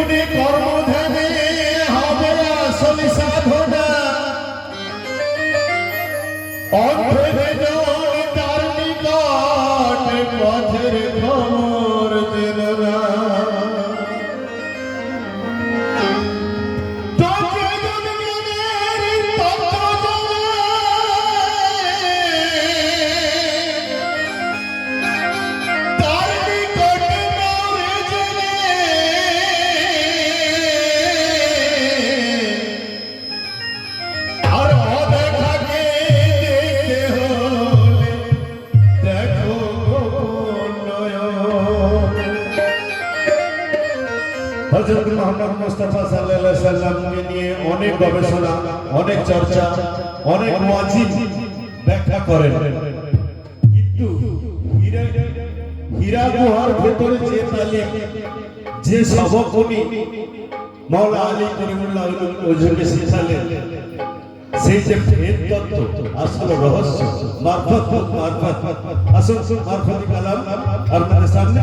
Uniform হজরত মোহাম্মদ মুস্তাফা সাল্লাল্লাহু সাল্লামকে নিয়ে অনেক গবেষণা, অনেক চর্চা, অনেক মুআজিব ব্যাখ্যা করেন। কিন্তু হীরা হীরা গুহার ভেতরে যে তালিম, যে সবক উনি মাওলানা আলী করিমুল্লাহ ওজুকে শিখালেন, সেই যে ভেদ তত্ত্ব, আসল রহস্য, মারফত মারফত, আসল মারফতি কালাম আপনাদের সামনে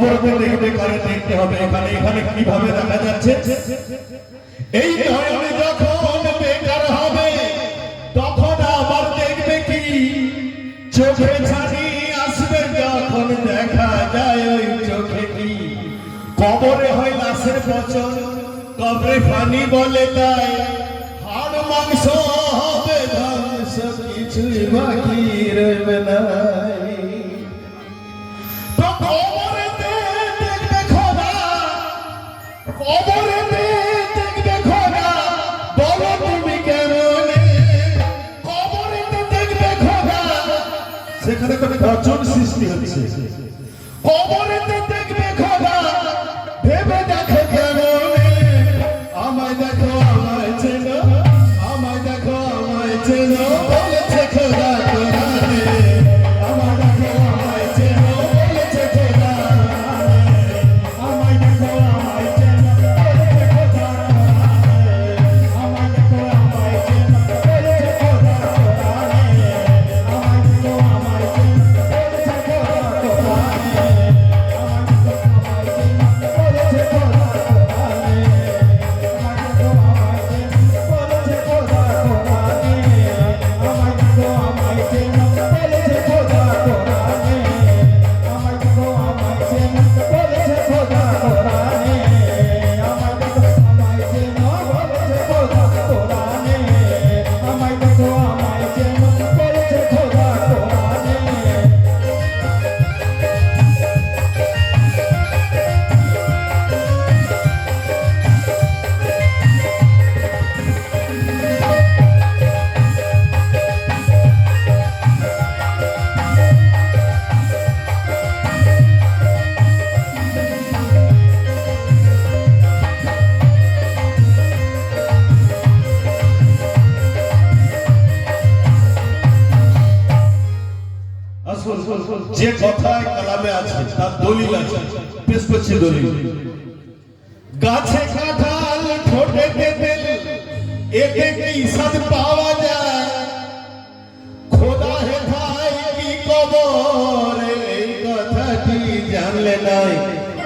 খবর করে দেখতে পারে, দেখতে হবে এখানে এখানে কীভাবে দেখা যাচ্ছে? এই ধরনের যখন বেকার হবে, তখন আবার দেখবে কি? চোখে ছানি আসবে, যখন দেখা যায় ওই চোখে কি? কবরে হয় লাশের বচন কবরে পানি বলে তাই। হাড়, মাংস হবে ধ্বংস কিছুই বাকি রবে না। অচল সৃষ্টি হচ্ছে। কবরেতে তার দলিল আছে। পেশ করছি দলিল। গাছে কাঁঠাল ঠোঁটে তেল এতে কি স্বাদ পাওয়া যায়? খোদা হে ভাই, কি কবর এই কথাটি জানলে নাই।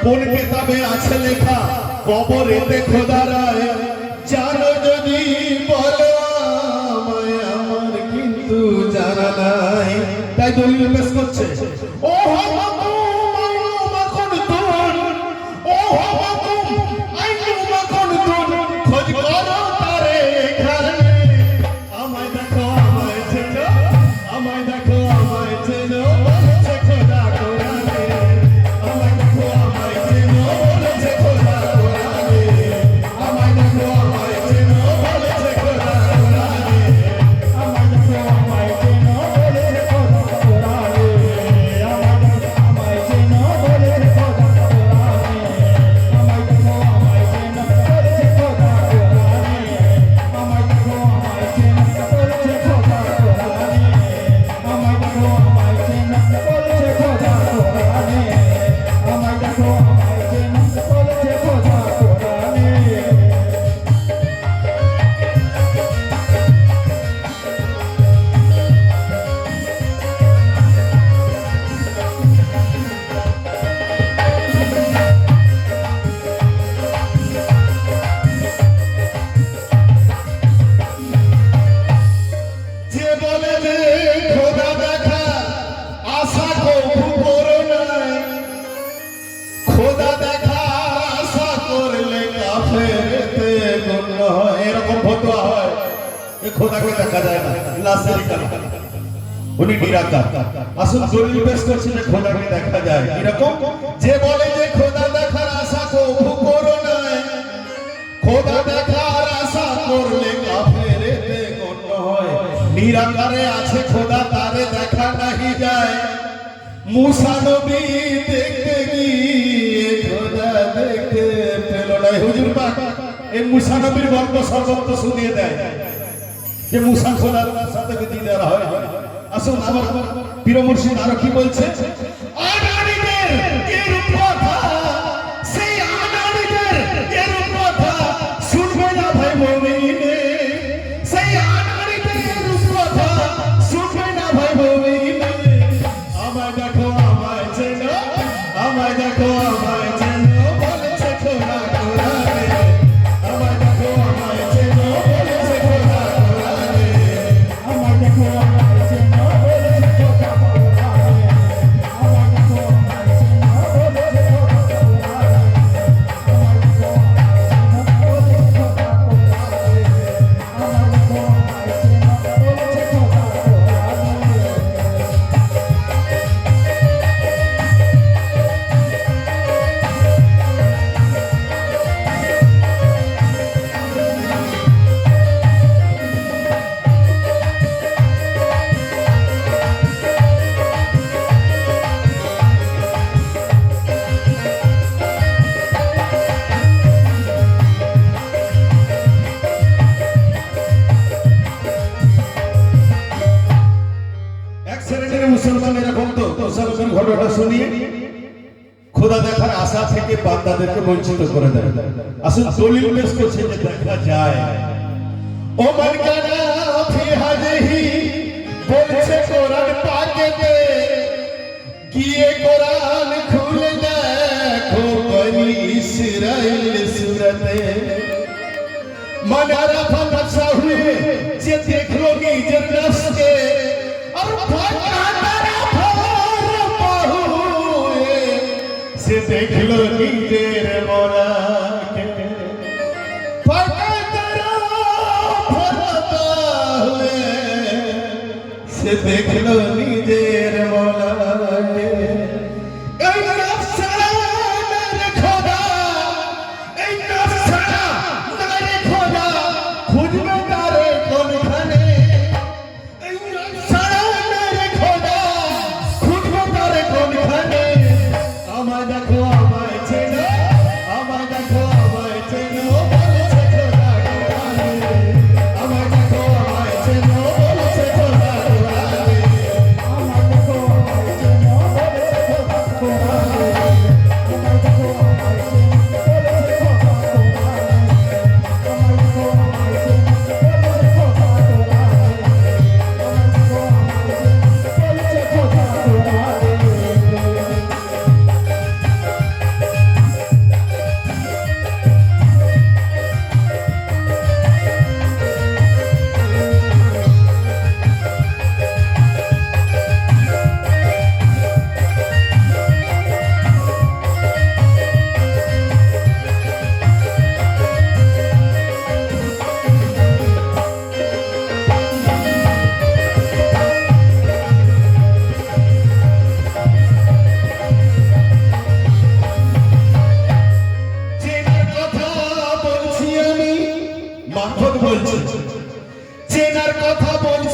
কোন কিতাবে আছে লেখা, কবরেতে খোদা রায়। জানো যদি বলো আমার কিন্তু জানা নাই। তাই দলিল পেশ করছে। ও খোদাকে দেখা যায় না লাশের উনি নিরাকার আসল দলিল পেশ করছে খোদাকে দেখা যায় এরকম যে বলে যে খোদা দেখার আশা কবু করো নাই খোদা দেখার আশা করলে কাফেরেতে গণ্য হয় নিরাকারে আছে খোদা তারে দেখা নাহি যায় মুসা নবী দেখতে গিয়ে খোদা দেখতে পেল না হুজুর পাক এই মুসা নবীর গল্প সর্বত্র শুনিয়ে দেয়। যে মুসা সাথে দিয়ে দিদার হয় আসুন আমার প্রিয় মুর্শিদ আরও কি বলছে? असल सोलिल में उसको छेद देखा जाए। ओ मन का ना फिर हाजे ही बोल से कोरन पाके दे। किए कुरान खुल देखो बनी इसराइल सूरत। मन आराफा नक्शा हुए जे देख लोगे इज़्ज़त नफ्स के और से देख लो नीचे দেখল নিজের মরাকে പോലീസ്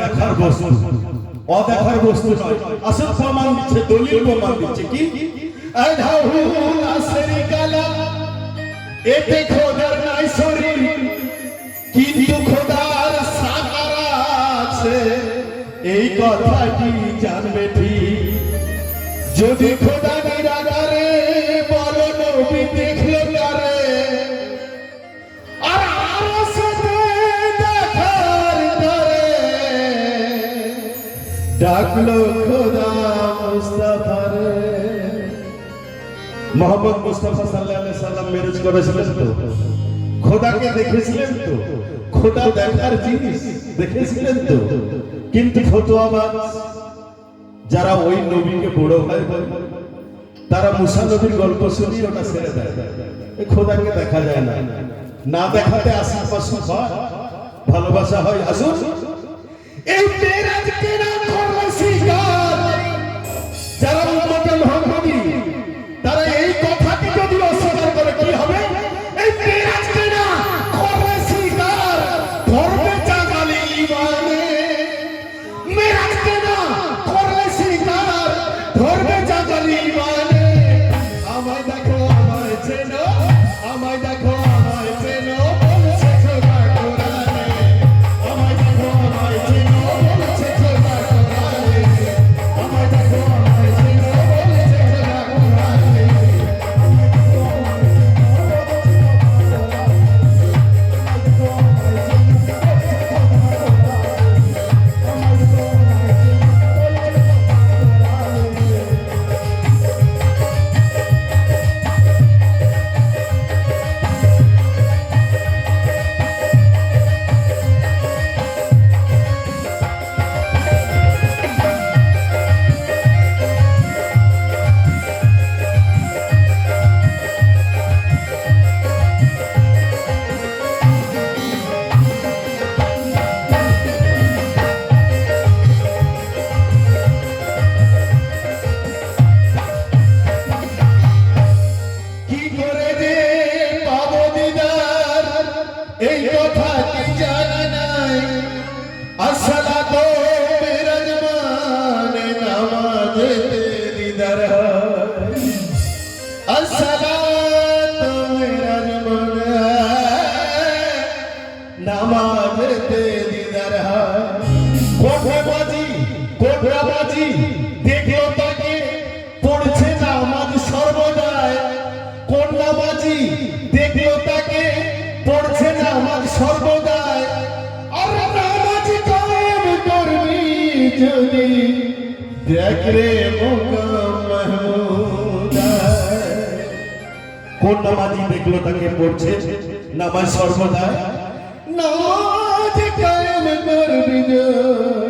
দেখার বস্তু। অদেখার বস্তু নয়। আসল প্রমাণ দিচ্ছে, দলিল প্রমাণ দিচ্ছে কি? এতে খোদার নাই শরীর, কিন্তু খোদার সাকার আছে। এই কথাটি জানবে ঠিক। যদি খোদা নিরাগারে ডাকলো খোদা মুস্তাফারে মোহাম্মদ মুস্তাফা সাল্লাল্লাহু আলাইহি সাল্লাম মেরেজ করেছিলেন তো? খোদাকে দেখেছিলেন তো? খোদা দেখার জিনিস দেখেছিলেন তো? কিন্তু ফতোয়াবাজ, যারা ওই নবীকে বড় ভাই বলে, তারা মুসা নবীর গল্প শুনিয়ে ওটা ছেড়ে দেয়। খোদাকে দেখা যায় না। না দেখাতে আশেপাশে হয়, ভালোবাসা হয়। আসুন। এই মেরাজকে না বাজি কোঠা বাজি দেখল তাকে পড়ছে নামাজ সর্বদাই। কোন নামাজি দেখল তাকে পড়ছে নামাজ সর্বদাই। আর নামাজ কায়েম করবি যদি। দেখ রে কোন নামাজি দেখল তাকে পড়ছে নামাজ সর্বদা নামাজ কায়েম করবি যদি।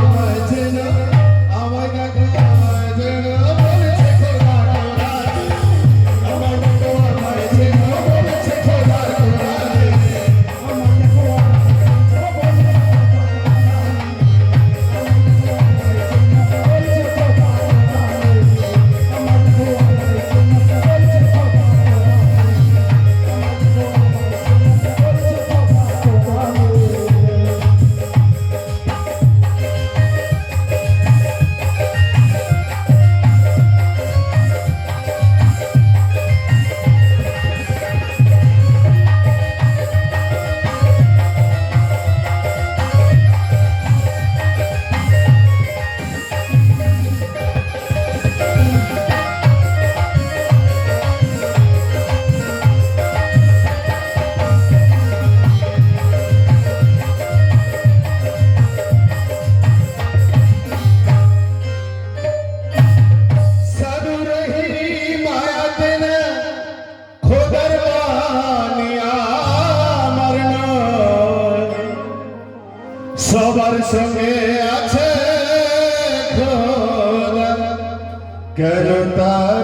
কেন তার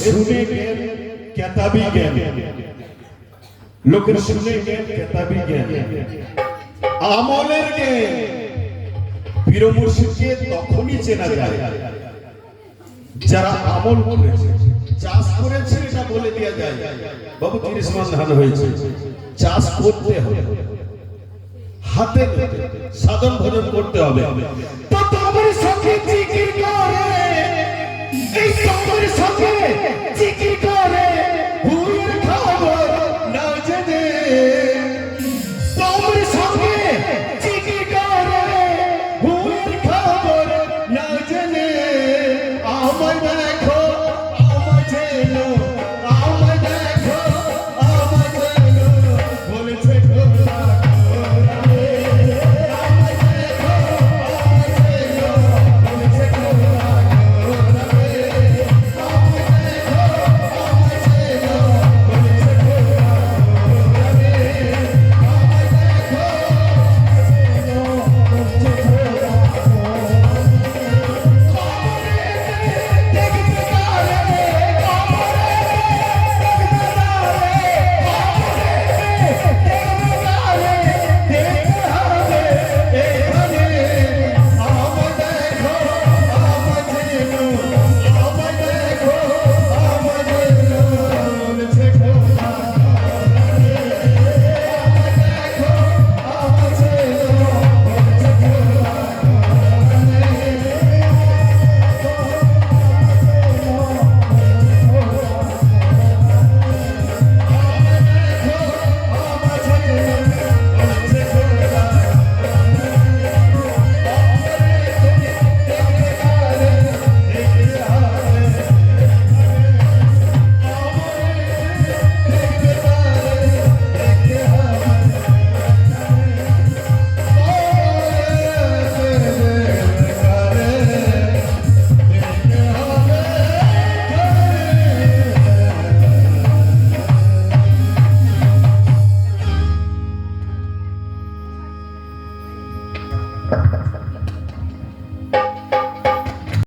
শুনে জ্ঞান, কেতাবি জ্ঞান। লোকের শুনে জ্ঞান, কেতাবি জ্ঞান। আমলের জ্ঞান মুর্শিদকে তখনই চেনা যায় যারা আমল করেছে, চাষ করেছে এটা বলে দেওয়া যায়। বাবু, তিরিশ মান ধান হয়েছে, চাষ করতে হবে। হাতে সাধন ভজন করতে হবে।